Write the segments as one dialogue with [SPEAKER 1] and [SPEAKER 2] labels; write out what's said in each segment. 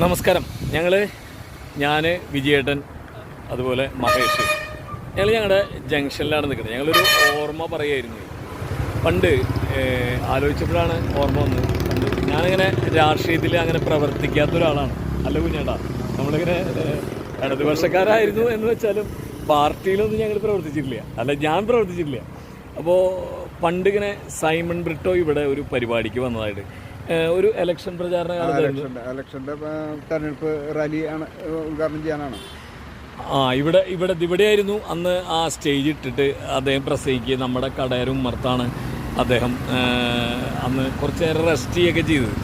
[SPEAKER 1] നമസ്കാരം. ഞങ്ങൾ ഞാൻ വിജയേട്ടൻ അതുപോലെ മഹേഷ്. ഞങ്ങൾ ഞങ്ങളുടെ ജംഗ്ഷനിലാണ് നിൽക്കുന്നത്. ഞങ്ങളൊരു ഓർമ്മ പറയുമായിരുന്നു പണ്ട് ആലോചിച്ചപ്പോഴാണ് ഓർമ്മ വന്നത്. പണ്ട് ഞാനിങ്ങനെ രാഷ്ട്രീയത്തിൽ അങ്ങനെ പ്രവർത്തിക്കാത്ത ഒരാളാണ്. അല്ല കുഞ്ഞേട്ടാ നമ്മളിങ്ങനെ ഇടതുപക്ഷക്കാരായിരുന്നു എന്ന് വെച്ചാലും പാർട്ടിയിലൊന്നും ഞങ്ങൾ പ്രവർത്തിച്ചിട്ടില്ല. അല്ല ഞാൻ പ്രവർത്തിച്ചിട്ടില്ല. അപ്പോൾ പണ്ടിങ്ങനെ സൈമൺ ബ്രിട്ടോ ഇവിടെ ഒരു പരിപാടിക്ക് വന്നതായിട്ട്. ഒരു ഇലക്ഷൻ പ്രചാരണ കാലത്തായിരുന്നു.
[SPEAKER 2] തെരഞ്ഞെടുപ്പ് റാലി ആണ് ഉദ്ഘാടനം ചെയ്യാനാണ്.
[SPEAKER 1] ആ ഇവിടെ ഇവിടെ ഇവിടെയായിരുന്നു അന്ന് ആ സ്റ്റേജ് ഇട്ടിട്ട് അദ്ദേഹം പ്രസംഗിക്കുക. നമ്മുടെ കടയരും മർത്താണ് അദ്ദേഹം അന്ന് കുറച്ച് നേരം റെസ്റ്റ് ചെയ്യുകയൊക്കെ ചെയ്തത്.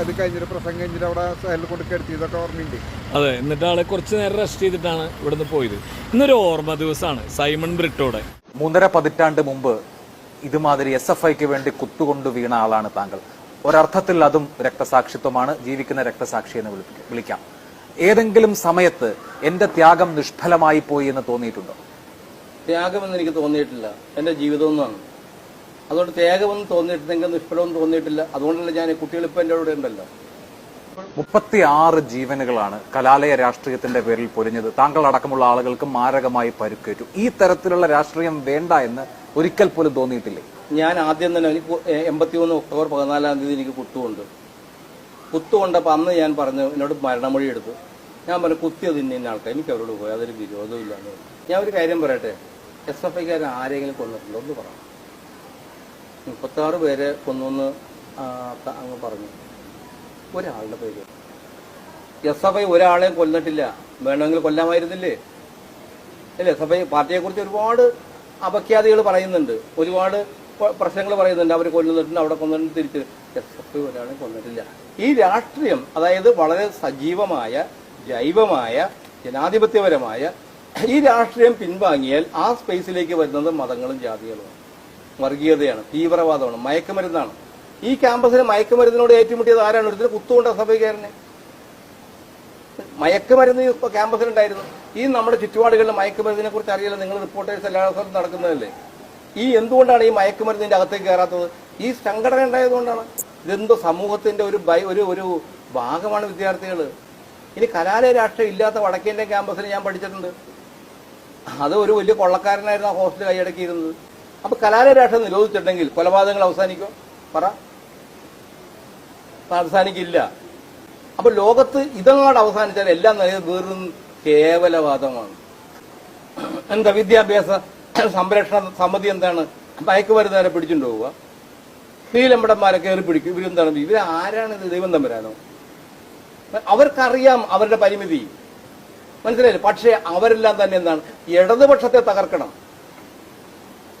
[SPEAKER 2] അത് കഴിഞ്ഞിട്ട് പ്രസംഗം കഴിഞ്ഞിട്ട് അവിടെ സൈഡിൽ കൊണ്ട് കിടത്തിയതൊക്കെ ഓർമ്മയുണ്ട്.
[SPEAKER 1] അതെ എന്നിട്ട് ആളെ കുറച്ച് നേരം റെസ്റ്റ് ചെയ്തിട്ടാണ് ഇവിടുന്ന് പോയത്. ഇന്നൊരു ഓർമ്മ ദിവസമാണ് സൈമൺ ബ്രിട്ടോടെ.
[SPEAKER 3] മൂന്നര പതിറ്റാണ്ട് മുമ്പ് ഇതുമാതിരി എസ് എഫ് ഐക്ക് വേണ്ടി കുത്തുകൊണ്ട് വീണ ആളാണ് താങ്കൾ. ഒരർത്ഥത്തിൽ അതും രക്തസാക്ഷിത്വമാണ്. ജീവിക്കുന്ന രക്തസാക്ഷി എന്ന് വിളിക്കാം ഏതെങ്കിലും സമയത്ത് എന്റെ ത്യാഗം നിഷ്ഫലമായി പോയി എന്ന് തോന്നിയിട്ടുണ്ടോ?
[SPEAKER 4] ത്യാഗമെന്ന് എനിക്ക് തോന്നിയിട്ടില്ല. എന്റെ ജീവിതം ഒന്നാണ്. അതുകൊണ്ട് ത്യാഗമെന്ന് തോന്നിയിട്ടുണ്ടെങ്കിൽ നിഷ്ഫലമൊന്നും തോന്നിയിട്ടില്ല. അതുകൊണ്ടല്ല ഞാൻ ഇപ്പം എന്റെ കൂടെ ഉണ്ടല്ലോ.
[SPEAKER 3] മുപ്പത്തി ആറ് ജീവനുകളാണ് കലാലയ രാഷ്ട്രീയത്തിന്റെ പേരിൽ പൊരിഞ്ഞത് താങ്കൾ അടക്കമുള്ള ആളുകൾക്ക് മാരകമായി പരുക്കേറ്റു. ഈ തരത്തിലുള്ള രാഷ്ട്രീയം വേണ്ട എന്ന് ഒരിക്കൽ പോലും തോന്നിയിട്ടില്ലേ?
[SPEAKER 4] ഞാൻ ആദ്യം തന്നെ എനിക്ക് എൺപത്തി മൂന്ന് ഒക്ടോബർ പതിനാലാം തീയതി എനിക്ക് കുത്തുകൊണ്ട് കുത്തുകൊണ്ടപ്പോൾ അന്ന് ഞാൻ പറഞ്ഞു എന്നോട് മരണമൊഴി എടുത്തു. ഞാൻ പറഞ്ഞു കുത്തിയത് ഇന്ന ഇന്ന ആൾക്കാർ എനിക്ക് അവരോട് പോയി അതൊരു വിരോധമില്ല എന്ന് ഞാൻ ഒരു കാര്യം പറയട്ടെ? എസ് എഫ് ഐക്കാരൻ ആരെങ്കിലും കൊന്നിട്ടുണ്ടോ? ഒന്ന് പറയാം മുപ്പത്താറ് പേരെ കൊന്നു ആ, അങ്ങ് പറഞ്ഞു. ഒരാളുടെ പേര്. എസ് എഫ് ഐ ഒരാളെയും കൊന്നിട്ടില്ല. വേണമെങ്കിൽ കൊല്ലാമായിരുന്നില്ലേ? അല്ലേ? എസ് എഫ് ഐ പാർട്ടിയെക്കുറിച്ച് ഒരുപാട് അപഖ്യാതികൾ പറയുന്നുണ്ട്. ഒരുപാട് പ്രശ്നങ്ങൾ പറയുന്നുണ്ട്. അവർ കൊല്ലുന്നിട്ടുണ്ട് അവിടെ കൊന്നിട്ട് തിരിച്ച് എസ് എഫ് ഒരാളെ കൊന്നിട്ടില്ല. ഈ രാഷ്ട്രീയം അതായത് വളരെ സജീവമായ ജൈവമായ ജനാധിപത്യപരമായ ഈ രാഷ്ട്രീയം പിൻവാങ്ങിയാൽ ആ സ്പേസിലേക്ക് വരുന്നത് മതങ്ങളും ജാതികളുമാണ് വർഗീയതയാണ് തീവ്രവാദമാണ് മയക്കുമരുന്നാണ്. ഈ ക്യാമ്പസിന് മയക്കുമരുന്നിനോട് ഏറ്റുമുട്ടിയത് ആരാണ്? ഒരുത്തിന് കുത്തുകൊണ്ട് ഐക്കാരനെ മയക്കുമരുന്ന് ഇപ്പോൾ ക്യാമ്പസിലുണ്ടായിരുന്നു. ഈ നമ്മുടെ ചുറ്റുപാടുകളിൽ മയക്കുമരുന്നിനെ കുറിച്ച് അറിയില്ല. നിങ്ങൾ റിപ്പോർട്ടേഴ്സ് എല്ലാ ദിവസവും നടക്കുന്നതല്ലേ? ഈ എന്തുകൊണ്ടാണ് ഈ മയക്കുമരുന്നിന്റെ അകത്തേക്ക് കയറാത്തത്? ഈ സംഘടന ഉണ്ടായതുകൊണ്ടാണ്. ഇതെന്തോ സമൂഹത്തിന്റെ ഒരു ബൈ ഒരു ഒരു ഭാഗമാണ് വിദ്യാർത്ഥികൾ. ഇനി കലാലയ രാഷ്ട്രീയം ഇല്ലാത്ത വടക്കേന്റെ ക്യാമ്പസിൽ ഞാൻ പഠിച്ചിട്ടുണ്ട്. അത് ഒരു വലിയ കൊള്ളക്കാരനായിരുന്നു ആ ഹോസ്റ്റൽ കൈയടക്കിയിരുന്നത്. അപ്പൊ കലാലയ രാഷ്ട്രീയം നിരോധിച്ചിട്ടുണ്ടെങ്കിൽ കൊലപാതകങ്ങൾ അവസാനിക്കും പറ. അവസാനിക്കില്ല. അപ്പൊ ലോകത്ത് ഇതങ്ങോട്ട് അവസാനിച്ചാൽ എല്ലാം നൽകിയത് വെറും കേവലവാദമാണ്. എന്താ വിദ്യാഭ്യാസ സംരക്ഷണ സമിതി എന്താണ്? മയക്കുമരുന്നവരെ പിടിച്ചുകൊണ്ട് പോവുക? നീലമ്പടന്മാരെ കയറി പിടിക്കും. ഇവരെന്താണ്? ഇവർ ആരാണ് ദൈവം തമ്പരാനോ? അവർക്കറിയാം അവരുടെ പരിമിതി. മനസ്സിലായില്ലേ? പക്ഷേ അവരെല്ലാം തന്നെ എന്താണ്? ഇടതുപക്ഷത്തെ തകർക്കണം.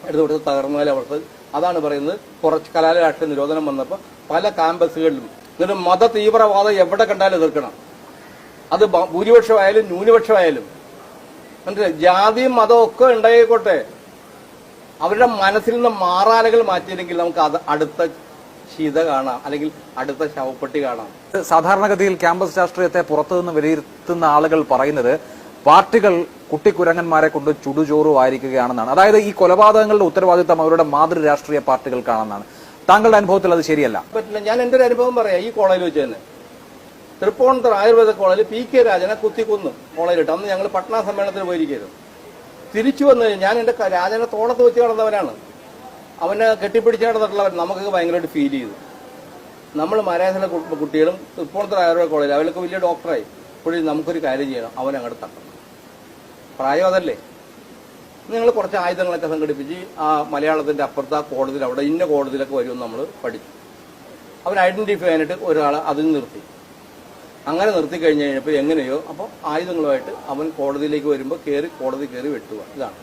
[SPEAKER 4] ഇടതുപക്ഷത്തെ തകർന്നാലേ അവർക്ക് അതാണ് പറയുന്നത്. കുറച്ച് കലാലയ രാഷ്ട്രീയ നിരോധനം വന്നപ്പോൾ പല ക്യാമ്പസുകളിലും എന്നിട്ട് മത തീവ്രവാദം എവിടെ കണ്ടാലും എതിർക്കണം. അത് ഭൂരിപക്ഷമായാലും ന്യൂനപക്ഷമായാലും. മനസ്സിലായി ജാതിയും മതവും ഒക്കെ ഉണ്ടായിക്കോട്ടെ. അവരുടെ മനസ്സിൽ നിന്ന് മാറാലകൾ മാറ്റിയില്ലെങ്കിൽ നമുക്ക് അത് അടുത്ത ശീത കാണാം. അല്ലെങ്കിൽ അടുത്ത ശവപ്പെട്ടി കാണാം.
[SPEAKER 3] സാധാരണഗതിയിൽ ക്യാമ്പസ് രാഷ്ട്രീയത്തെ പുറത്തുനിന്ന് വിലയിരുത്തുന്ന ആളുകൾ പറയുന്നത് പാർട്ടികൾ കുട്ടിക്കുരങ്ങന്മാരെ കൊണ്ട് ചുടുചോറുമായിരിക്കുകയാണെന്നാണ്. അതായത് ഈ കൊലപാതകങ്ങളുടെ ഉത്തരവാദിത്തം അവരുടെ മാതൃരാഷ്ട്രീയ പാർട്ടികൾക്കാണെന്നാണ് താങ്കളുടെ അനുഭവത്തിൽ അത് ശരിയല്ല.
[SPEAKER 4] പറ്റില്ല ഞാൻ എന്റെ ഒരു അനുഭവം പറയാം ഈ കോളേജിൽ വെച്ച് തന്നെ തൃപ്പൂണിത്തുറ ആയുർവേദ കോളേജിൽ പി കെ രാജനെ കുത്തിക്കൊന്നു കോളേജിലിട്ട്. അന്ന് ഞങ്ങൾ പട്ന സമ്മേളനത്തിൽ പോയിരിക്കുന്നു തിരിച്ചു വന്നു ഞാൻ എന്റെ രാജനെ തോളത്ത് വെച്ച് കിടന്നവനാണ്. അവനെ കെട്ടിപ്പിടിച്ച് നടന്നിട്ടുള്ളവർ നമുക്കൊക്കെ ഭയങ്കരമായിട്ട് ഫീൽ ചെയ്തു. നമ്മൾ മലയാളത്തിലെ കുട്ടികളും തൃപ്പൂണിത്തുറ ആയുർവേദ കോളേജിൽ അവരൊക്കെ വലിയ ഡോക്ടറായി ഇപ്പോഴും നമുക്കൊരു കാര്യം ചെയ്യണം അവനെ അങ്ങോട്ട് തട്ടണം. പ്രായം അതല്ലേ? നിങ്ങൾ കുറച്ച് ആയുധങ്ങളൊക്കെ സംഘടിപ്പിച്ച് ആ മലയാളത്തിന്റെ അപ്പുറത്ത് ആ കോടതിയിൽ അവിടെ ഇന്ന കോടതിയിലൊക്കെ വരുമെന്ന് നമ്മൾ പഠിച്ചു. അവൻ ഐഡന്റിഫൈ ചെയ്യാനായിട്ട് ഒരാളെ അതിൽ നിർത്തി. അങ്ങനെ നിർത്തി കഴിഞ്ഞ് കഴിഞ്ഞപ്പോൾ എങ്ങനെയോ അപ്പോൾ ആയുധങ്ങളുമായിട്ട് അവൻ കോടതിയിലേക്ക് വരുമ്പോൾ കയറി കോടതി കയറി വെട്ടുക. ഇതാണ്.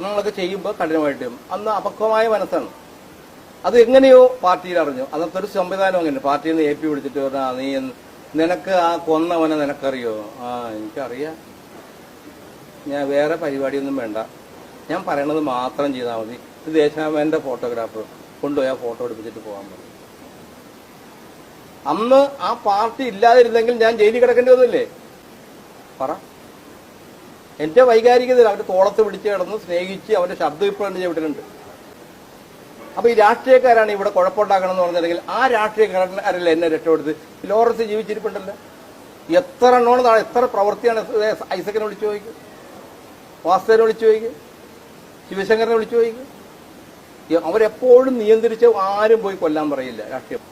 [SPEAKER 4] നമ്മളൊക്കെ ചെയ്യുമ്പോൾ കഠിനമായിട്ട് അന്ന് അപക്വമായ മനസ്സാണ്. അത് എങ്ങനെയോ പാർട്ടിയിൽ അറിഞ്ഞു. അന്നത്തെ ഒരു സംവിധാനം അങ്ങനെ. പാർട്ടിയിൽ നിന്ന് എ പി വിളിച്ചിട്ട് പറഞ്ഞാൽ നീ നിനക്ക് ആ കൊന്നവനെ നിനക്കറിയോ? ആ എനിക്കറിയാം. ഞാൻ വേറെ പരിപാടിയൊന്നും വേണ്ട. ഞാൻ പറയണത് മാത്രം ചെയ്താൽ മതി. ഇത് ദേശാഭിമാന്റെ ഫോട്ടോഗ്രാഫർ കൊണ്ടുപോയി ആ ഫോട്ടോ എടുപ്പിച്ചിട്ട് പോകാൻ പറഞ്ഞു. അന്ന് ആ പാർട്ടി ഇല്ലാതിരുന്നെങ്കിൽ ഞാൻ ജയിലിൽ കിടക്കേണ്ടി വന്നില്ലേ? പറ. എന്റെ വൈകാരികതയിൽ അവരുടെ തോളത്ത് പിടിച്ച് കിടന്ന് സ്നേഹിച്ച് അവന്റെ ശബ്ദം ഞാൻ എന്റെ ചവിട്ടിലുണ്ട് അപ്പൊ ഈ രാഷ്ട്രീയക്കാരാണ് ഇവിടെ കുഴപ്പമുണ്ടാക്കണം എന്ന് പറഞ്ഞിട്ടുണ്ടെങ്കിൽ ആ രാഷ്ട്രീയക്കാരല്ല എന്നെ രക്ഷപ്പെടുത്ത്? ലോറൻസ് ജീവിച്ചിരിപ്പുണ്ടല്ലോ. എത്ര എണ്ണമാണ് എത്ര പ്രവൃത്തിയാണ് ഐസക്കിനെ വിളിച്ചു ചോദിക്കുക വാസ്തവനെ വിളിച്ചു ചോദിക്കുക ശിവശങ്കരനെ വിളിച്ചു ചോദിക്കുക അവരെപ്പോഴും നിയന്ത്രിച്ച് ആരും പോയി കൊല്ലാൻ പറയില്ല രാഷ്ട്രീയം.